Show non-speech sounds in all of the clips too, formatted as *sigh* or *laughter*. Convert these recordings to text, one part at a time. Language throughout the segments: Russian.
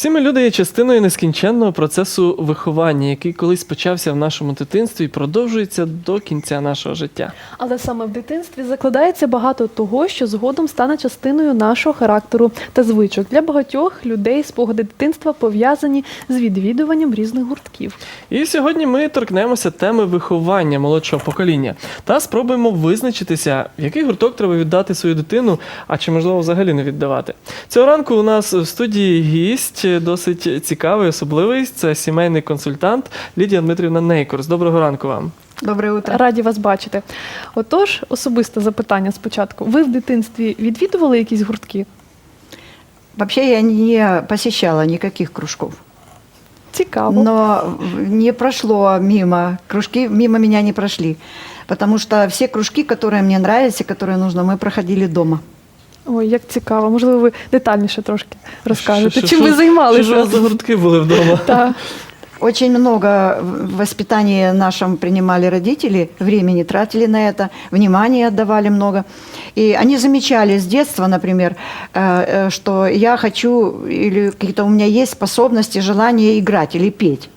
Всі ми люди є частиною нескінченного процесу виховання, який колись почався в нашому дитинстві і продовжується до кінця нашого життя. Але саме в дитинстві закладається багато того, що згодом стане частиною нашого характеру та звичок. Для багатьох людей спогади дитинства пов'язані з відвідуванням різних гуртків. І сьогодні ми торкнемося теми виховання молодшого покоління та спробуємо визначитися, в який гурток треба віддати свою дитину, а чи можливо взагалі не віддавати. Цього ранку у нас в студії гість досить цікавий, особливий. Це сімейний консультант Лідія Дмитрівна Нейкорс. Доброго ранку вам. Доброе утро. Раді вас бачити. Отож, особисте запитання спочатку. Ви в дитинстві відвідували якісь гуртки? Вообще я не посещала никаких кружков. Цікаво. Но не прошло мимо, кружки мимо меня не прошли. Потому что все кружки, которые мне нравятся, которые нужно, мы проходили дома. Ой, як цікаво. Можливо, ви детальніше трошки розкажете. Що- Чим що- ви Що займалися? ж у вас за гуртки були вдома? Та. Очень много в воспитании нашем принимали родители, времени тратили на это, внимания отдавали много. И они замечали с детства, например, э, э, что я хочу или какие-то у меня есть способности, желание играть или петь.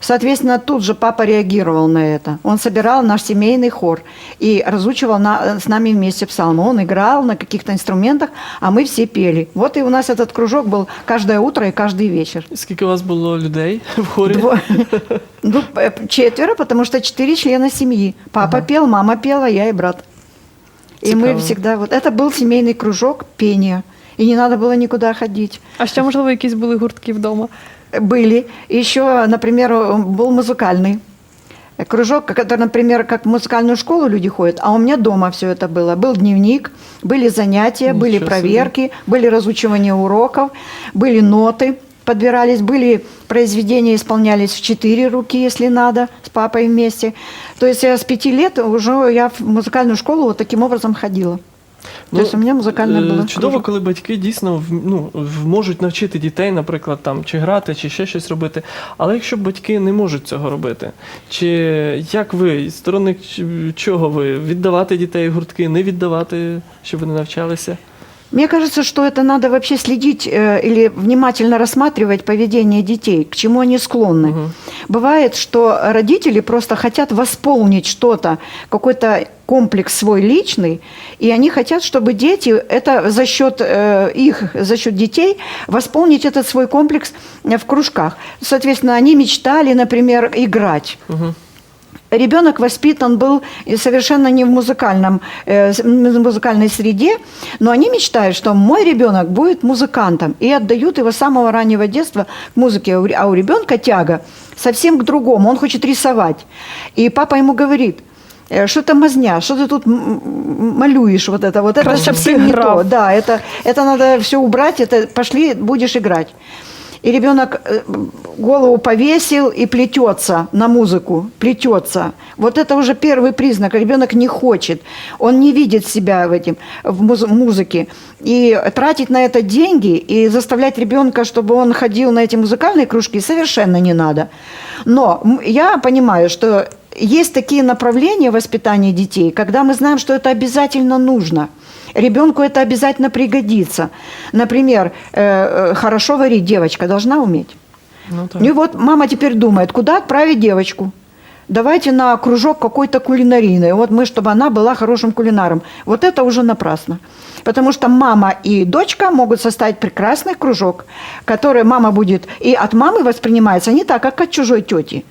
Соответственно, тут же папа реагировал на это. Он собирал наш семейный хор и разучивал на- с нами вместе псалмы. Он играл на каких-то инструментах, а мы все пели. Вот и у нас этот кружок был каждое утро и каждый вечер. Скільки у вас було людей *laughs* в хорі? Дво- *laughs* Ну, э, четверо, потому что четыре члена семьи. Папа пел, мама пела, я и брат. И мы Цікаво. всегда... Вот это был семейный кружок пения. И не надо было никуда ходить. А ще, можливо, якісь були гуртки вдома. Были. Еще, например, был музыкальный кружок, который, например, как в музыкальную школу люди ходят, а у меня дома все это было. Был дневник, были занятия, Ничего были себе. проверки, были разучивания уроков, были ноты подбирались, были произведения исполнялись в четыре руки, если надо, с папой вместе. То есть я с пяти лет уже я в музыкальную школу вот таким образом ходила. То есть у меня музыкальная е, была. Чудово, кружок. коли батьки дійсно в- ну, в- можуть навчити дітей, наприклад, там чи грати, чи ще щось робити. Але якщо батьки не можуть цього робити, чи як ви, з сторони ч- чого ви віддавати дітей в гуртки, не віддавати, щоб вони навчалися? Мне кажется, что это надо вообще следить э, или внимательно рассматривать поведение детей, к чему они склонны. Мгм. Бывает, что родители просто хотят восполнить что-то, какой-то комплекс свой личный, и они хотят, чтобы дети, это за счет э, их, за счет детей, восполнить этот свой комплекс в кружках. Соответственно, они мечтали, например, играть. Угу. Ребенок воспитан был совершенно не в музыкальном, э, музыкальной среде, но они мечтают, что мой ребенок будет музыкантом, и отдают его с самого раннего детства к музыке. А у ре- у ребенка тяга совсем к другому, он хочет рисовать. И папа ему говорит, «Э, что это мазня, что ты тут малюешь вот это, вот это совсем не то. Да, это, это надо все убрать, это пошли, будешь играть. И ребенок э, голову повесил и плетется на музыку, плетется. Вот это уже первый признак. Ребенок не хочет, он не видит себя в этом в муз- музыке. И тратить на это деньги и заставлять ребенка, чтобы он ходил на эти музыкальные кружки, совершенно не надо. Но я понимаю, что есть такие направления воспитания детей, когда мы знаем, что это обязательно нужно. Ребенку это обязательно пригодится. Например, э, э, хорошо варить девочка должна уметь. Ну, так. Ну и вот мама теперь думает, куда отправить девочку. Давайте на кружок какой-то кулинарийный. Вот мы, чтобы она была хорошим кулинаром. Вот это уже напрасно. Потому что мама и дочка могут составить прекрасный кружок, который мама будет и от мамы воспринимается не так, как от чужой тети.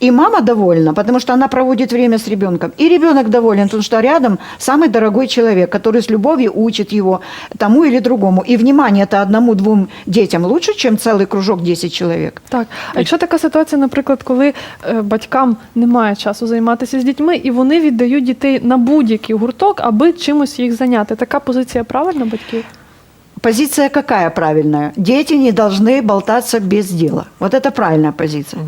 И мама довольна, потому что она проводит время с ребенком. И ребенок доволен, потому что рядом самый дорогой человек, который с любовью учит его тому или другому. И внимание это одному-двум детям лучше, чем целый кружок 10 человек. Так, а якщо така ситуація, наприклад, коли е, батькам немає часу займатися з дітьми, і вони віддають дітей на будь-який гурток, аби чимось їх зайняти. Така позиція правильна батьків? Позиция какая правильная? Дети не должны болтаться без дела. Вот это правильная позиция.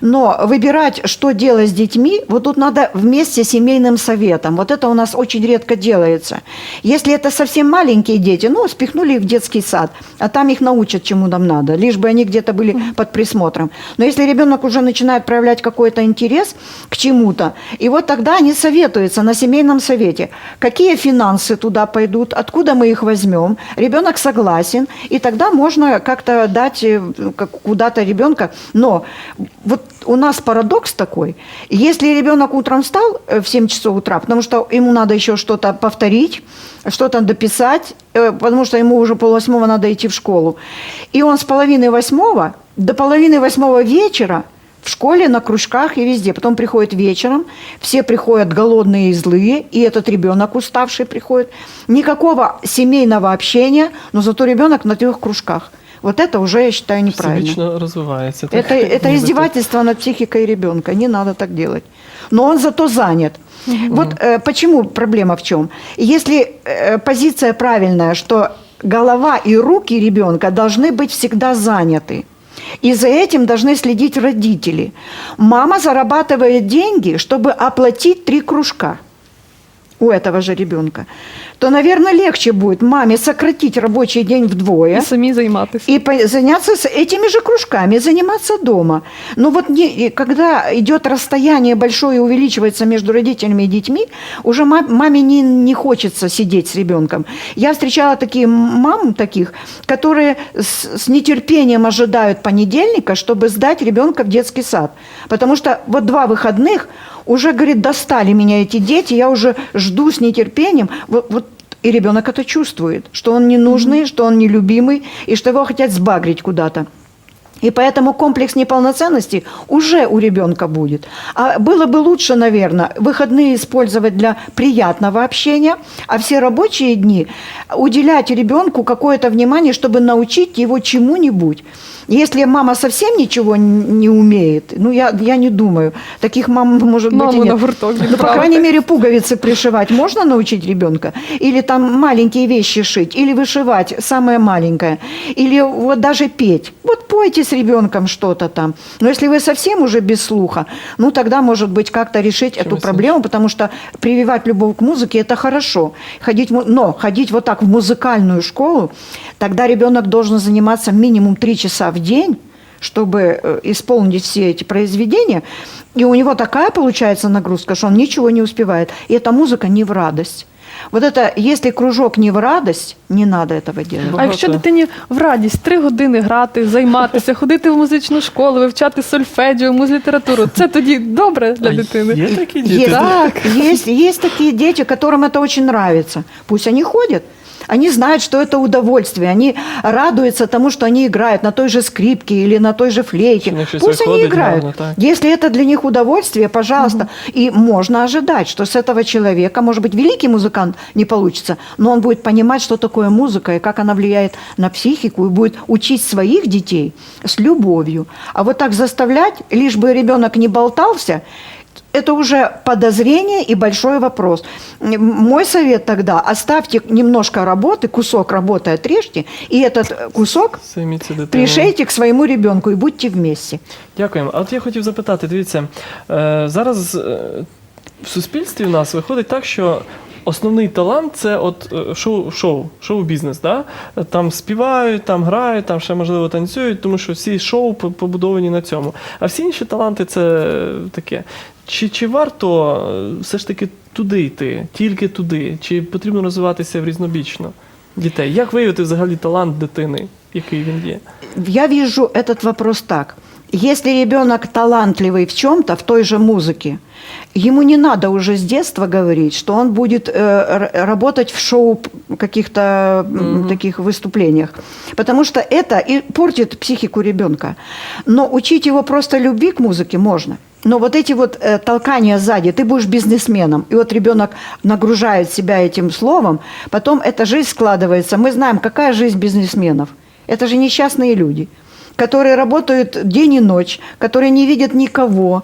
Но выбирать, что делать с детьми, вот тут надо вместе с семейным советом. Вот это у нас очень редко делается. Если это совсем маленькие дети, ну, спихнули их в детский сад, а там их научат, чему нам надо, лишь бы они где-то были под присмотром. Но если ребенок уже начинает проявлять какой-то интерес к чему-то, и вот тогда они советуются на семейном совете, какие финансы туда пойдут, откуда мы их возьмем. Ребенок ребенок согласен, и тогда можно как-то дать э, куда-то ребенка. Но вот у нас парадокс такой. Если ребенок утром встал э, в 7 часов утра, потому что ему надо еще что-то повторить, что-то дописать, э, потому что ему уже полвосьмого надо идти в школу. И он с половины восьмого до половины восьмого вечера в школе, на кружках и везде. Потом приходит вечером, все приходят голодные и злые, и этот ребенок уставший приходит. Никакого семейного общения, но зато ребенок на трех кружках. Вот это уже, я считаю, неправильно. Всебічно розвивається. так? Это, это Нібито. издевательство над психикой ребенка. Не надо так делать. Но он зато занят. Вот э, почему проблема в чем? Если э, позиция правильная, что голова и руки ребенка должны быть всегда заняты. и за этим должны следить родители. Мама зарабатывает деньги, чтобы оплатить три кружка у этого же ребенка. То, наверное, легче будет маме сократить рабочий день вдвое І самі займатися. и заняться с этими же кружками, заниматься дома. Но вот не, и когда идет расстояние большое и увеличивается между родителями и детьми, уже ма- маме не, не хочется сидеть с ребенком. Я встречала такие мам таких, которые с, с нетерпением ожидают понедельника, чтобы сдать ребенка в детский сад. Потому что вот два выходных уже, говорит, достали меня эти дети, я уже жду с нетерпением. Вот, вот и ребенок это чувствует, что он ненужный, что он нелюбимый, и что его хотят сбагрить куда-то. И поэтому комплекс неполноценности уже у ребенка будет. А было бы лучше, наверное, выходные использовать для приятного общения, а все рабочие дни уделять ребенку какое-то внимание, чтобы научить его чему-нибудь. Если мама совсем ничего не умеет, ну я, я не думаю, таких мам может быть и Маму на нет. гурток Ну, по крайней мере, пуговицы пришивать можно научить ребенка? Или там маленькие вещи шить, или вышивать самое маленькое, или вот даже петь. Вот пойте с ребенком что-то там. Но если вы совсем уже без слуха, ну тогда, может быть, как-то решить эту проблему, потому что прививать любовь к музыке – это хорошо. Ходить, но ходить вот так в музыкальную школу, тогда ребенок должен заниматься минимум три часа в день, чтобы э, исполнить все эти произведения. И у него такая получается нагрузка, что он ничего не успевает. И эта музыка не в радость. Вот это, если кружок не в радость, не надо этого делать. А якщо Багато. дитині в радість три години грати, займатися, ходити *laughs* в музичну школу, вивчати сольфеджіо, музлітературу, це тоді добре для А дитини. Є такі діти? Есть, так, есть, есть такие дети, которым это очень нравится. Пусть они ходят. Они знают, что это удовольствие. Они радуются тому, что они играют на той же скрипке или на той же флейте. Щось Пусть они играют. так. Если это для них удовольствие, пожалуйста. И можно ожидать, что с этого человека, может быть, великий музыкант не получится, но он будет понимать, что такое музыка и как она влияет на психику, и будет учить своих детей с любовью. А вот так заставлять, лишь бы ребенок не болтался, это уже подозрение и большой вопрос. М, Мой совет тогда, оставьте немножко работы, кусок работы отрежьте, и этот э, кусок Займіться дитиною. пришейте к своему ребенку и будьте вместе. Дякуємо. А от я хотів запитати, дивіться, е, зараз е, в суспільстві у нас виходить так, що основний талант це от е, шоу, шоу, шоу-бізнес. Да? Там співають, там грають, там ще можливо танцюють, тому що всі шоу по- побудовані на цьому. А всі інші таланти це таке. Чи, чи варто е, все ж таки туди йти, тільки туди? Чи потрібно розвиватися в різнобічно дітей? Як виявити взагалі талант дитини, який він є? Я вижу этот вопрос так. Если ребенок талантливый в чем-то, в той же музыке, ему не надо уже с детства говорить, что он будет э, работать в шоу каких-то м, таких выступлениях. Потому что это и портит психику ребенка. Но учить его просто любви к музыке можно. Но вот эти вот э, толкания сзади, ты будешь бизнесменом, и вот ребенок нагружает себя этим словом, потом эта жизнь складывается. Мы знаем, какая жизнь бизнесменов. Это же несчастные люди которые работают день и ночь, которые не видят никого.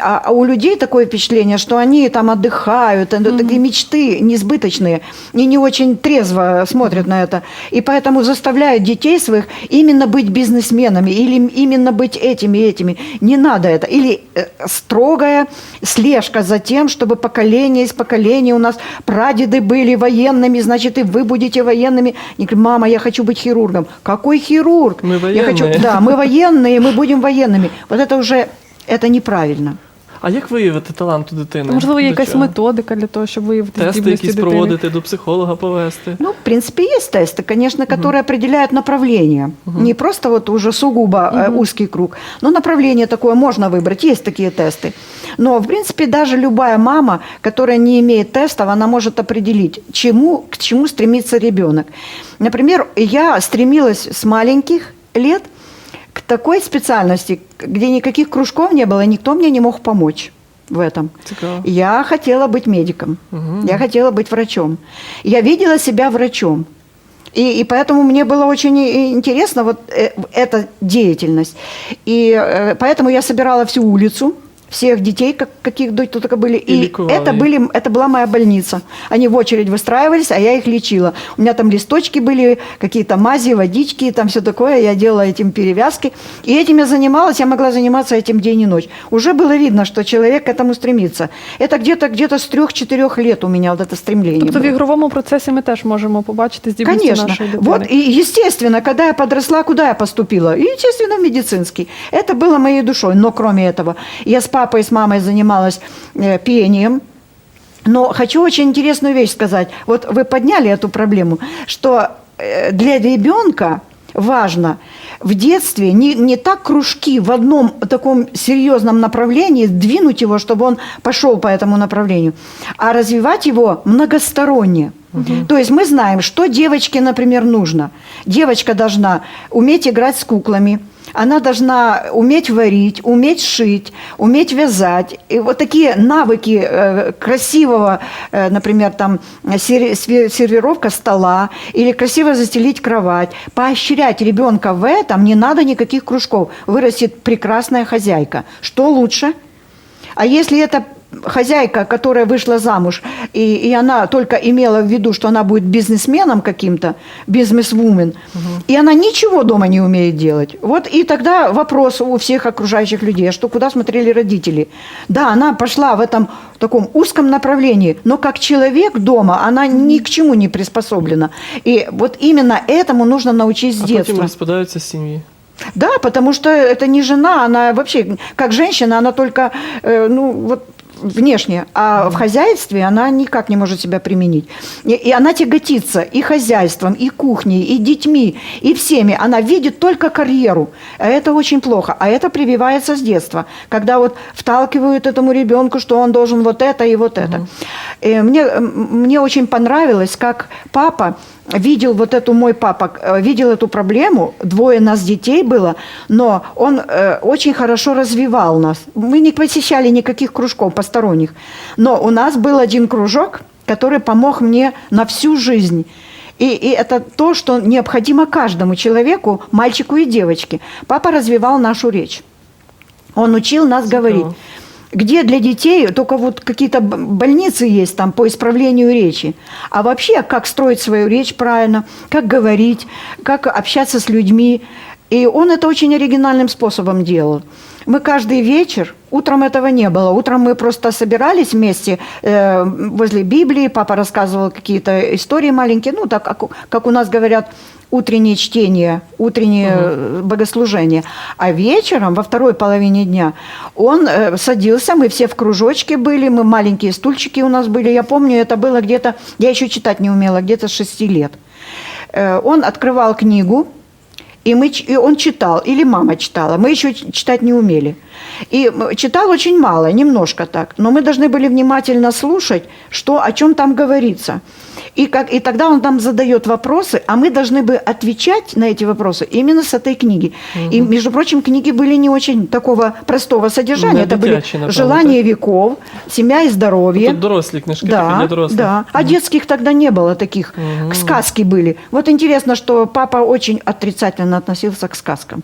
А, а у людей такое впечатление, что они там отдыхают, это такие мечты несбыточные, и не очень трезво смотрят на это. И поэтому заставляют детей своих именно быть бизнесменами или именно быть этими и этими. Не надо это. Или э, строгая слежка за тем, чтобы поколение из поколения у нас прадеды были военными, значит, и вы будете военными. Они говорят, мама, я хочу быть хирургом. Какой хирург? Мы Я хочу, военные. да, мы военные, мы будем военными. Вот это уже, это неправильно. А як виявити талант у дитини? Можливо, є До якась чого? методика для того, щоб виявити Тести здібності якісь дитини. проводити, до психолога повести. Ну, в принципе, есть тесты, конечно, которые определяют направление. Не просто вот уже сугубо э, узкий круг, но направление такое можно выбрать. Есть такие тесты. Но, в принципе, даже любая мама, которая не имеет тестов, она может определить, чему, к чему стремится ребенок. Например, я стремилась с маленьких лет к такой специальности, где никаких кружков не было, никто мне не мог помочь в этом. Цікаво. Я хотела быть медиком, Мгм. я хотела быть врачом. Я видела себя врачом. И, и поэтому мне было очень интересно вот э, эта деятельность. И э, поэтому я собирала всю улицу, всех детей, как, каких до- только были. И И, ликовала это, их. были, это была моя больница. Они в очередь выстраивались, а я их лечила. У меня там листочки были, какие-то мази, водички, там все такое. Я делала этим перевязки. И этим я занималась, я могла заниматься этим день и ночь. Уже было видно, что человек к этому стремится. Это где-то где то с трех-четырех лет у меня вот это стремление. Тобто в было. ігровому процесі ми теж можемо побачити здібності Конечно. нашої дитини. Вот и естественно, когда я подросла, куда я поступила? И, естественно, в медицинский. Это было моей душой. Но кроме этого, я с папой с мамой занималась э, пением. Но хочу очень интересную вещь сказать. Вот вы подняли эту проблему, что э, для ребенка важно в детстве не, не так кружки в одном таком серьезном направлении, двинуть его, чтобы он пошел по этому направлению, а развивать его многосторонне. То есть мы знаем, что девочке, например, нужно. Девочка должна уметь играть с куклами, она должна уметь варить, уметь шить, уметь вязать. И вот такие навыки э, красивого, э, например, там сервировка стола или красиво застелить кровать. Поощрять ребенка в этом не надо никаких кружков. Вырастет прекрасная хозяйка. Что лучше? А если это хозяйка, которая вышла замуж, и, и она только имела в виду, что она будет бизнесменом каким-то, бизнесвумен, и она ничего дома не умеет делать. Вот и тогда вопрос у всех окружающих людей, а что куда смотрели родители. Да, она пошла в этом таком узком направлении, но как человек дома она ни к чему не приспособлена. И вот именно этому нужно научить с А детства. потім розпадаються сім'ї. Да, потому что это не жена, она вообще, как женщина, она только, э, ну, вот внешне, а в хозяйстве она никак не может себя применить. И, и она тяготится и хозяйством, и кухней, и детьми, и всеми. Она видит только карьеру. А это очень плохо. А это прививается с детства, когда вот вталкивают этому ребенку, что он должен вот это и вот это. Э, Мне, мне очень понравилось, как папа видел вот эту, мой папа, э, видел эту проблему, двое нас детей было, но он э, очень хорошо развивал нас. Мы не посещали никаких кружков посторонних, но у нас был один кружок, который помог мне на всю жизнь. И, и это то, что необходимо каждому человеку, мальчику и девочке. Папа развивал нашу речь. Он учил нас Здорово. говорить. Где для детей только вот какие-то больницы есть там по исправлению речи. А вообще, как строить свою речь правильно, как говорить, как общаться с людьми. И он это очень оригинальным способом делал. Мы каждый вечер, утром этого не было, утром мы просто собирались вместе э, возле Библии, папа рассказывал какие-то истории маленькие, ну так, как, у- как у нас говорят, утреннее чтение, утреннее э, богослужение. А вечером, во второй половине дня, он э, садился, мы все в кружочке были, мы маленькие стульчики у нас были. Я помню, это было где-то, я еще читать не умела, где-то с шести лет. Э, он открывал книгу, и, мы, ч- и он читал, или мама читала. Мы еще ч- читать не умели. И м, читал очень мало, немножко так. Но мы должны были внимательно слушать, что, о чем там говорится. И, как, и тогда он нам задает вопросы, а мы должны бы отвечать на эти вопросы именно с этой книги. И, между прочим, книги были не очень такого простого содержания. Не Это были дитячі, напевно, «Желание веков», «Семья и здоровье». Тут дорослі книжки такі Да, для дорослих. да. А детских тогда не было таких. Мгм. Сказки были. Вот интересно, что папа очень отрицательно относился к сказкам.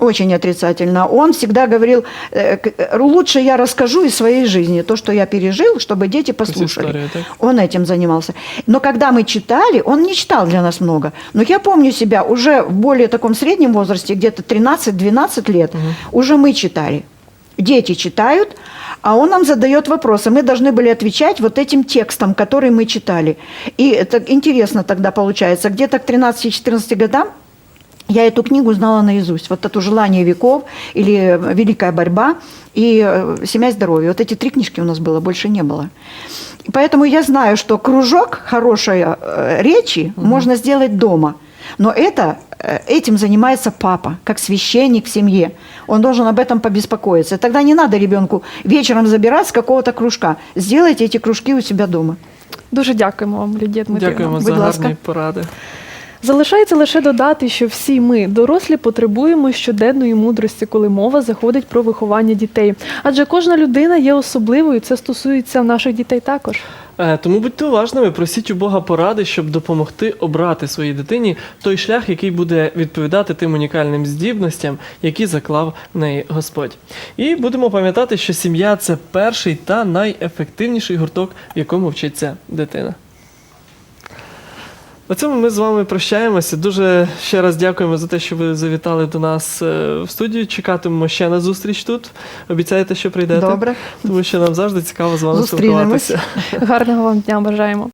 Очень отрицательно. Он всегда говорил, э, э, лучше я расскажу из своей жизни, то, что я пережил, чтобы дети послушали. история, так? Он этим занимался. Но когда мы читали, он не читал для нас много. Но я помню себя уже в более таком среднем возрасте, где-то 13-12 лет, уже мы читали. Дети читают, а он нам задает вопросы. Мы должны были отвечать вот этим текстом, который мы читали. И это интересно тогда получается. Где-то к 13-14 годам Я эту книгу знала наизусть. Вот это «Желание веков» или «Великая борьба» и э, «Семья и здоровье». Вот эти три книжки у нас было, больше не было. И поэтому я знаю, что кружок хорошей э, речи можно сделать дома. Но это, э, этим занимается папа, как священник в семье. Он должен об этом побеспокоиться. Тогда не надо ребенку вечером забирать с какого-то кружка. Сделайте эти кружки у себя дома. Дуже дякуємо вам, Лідія Дмитрівна. Дякуємо будь за ласка. гарні поради. Залишається лише додати, що всі ми, дорослі, потребуємо щоденної мудрості, коли мова заходить про виховання дітей. Адже кожна людина є особливою, це стосується наших дітей також. Е, Тому будьте уважними, просіть у Бога поради, щоб допомогти обрати своїй дитині той шлях, який буде відповідати тим унікальним здібностям, які заклав в неї Господь. І будемо пам'ятати, що сім'я це перший та найефективніший гурток, в якому вчиться дитина. На цьому ми з вами прощаємося. Дуже ще раз дякуємо за те, що ви завітали до нас е, в студію. Чекатимемо ще на зустріч тут. Обіцяєте, що прийдете? Добре. Тому що нам завжди цікаво з вами спілкуватися. Гарного вам дня бажаємо.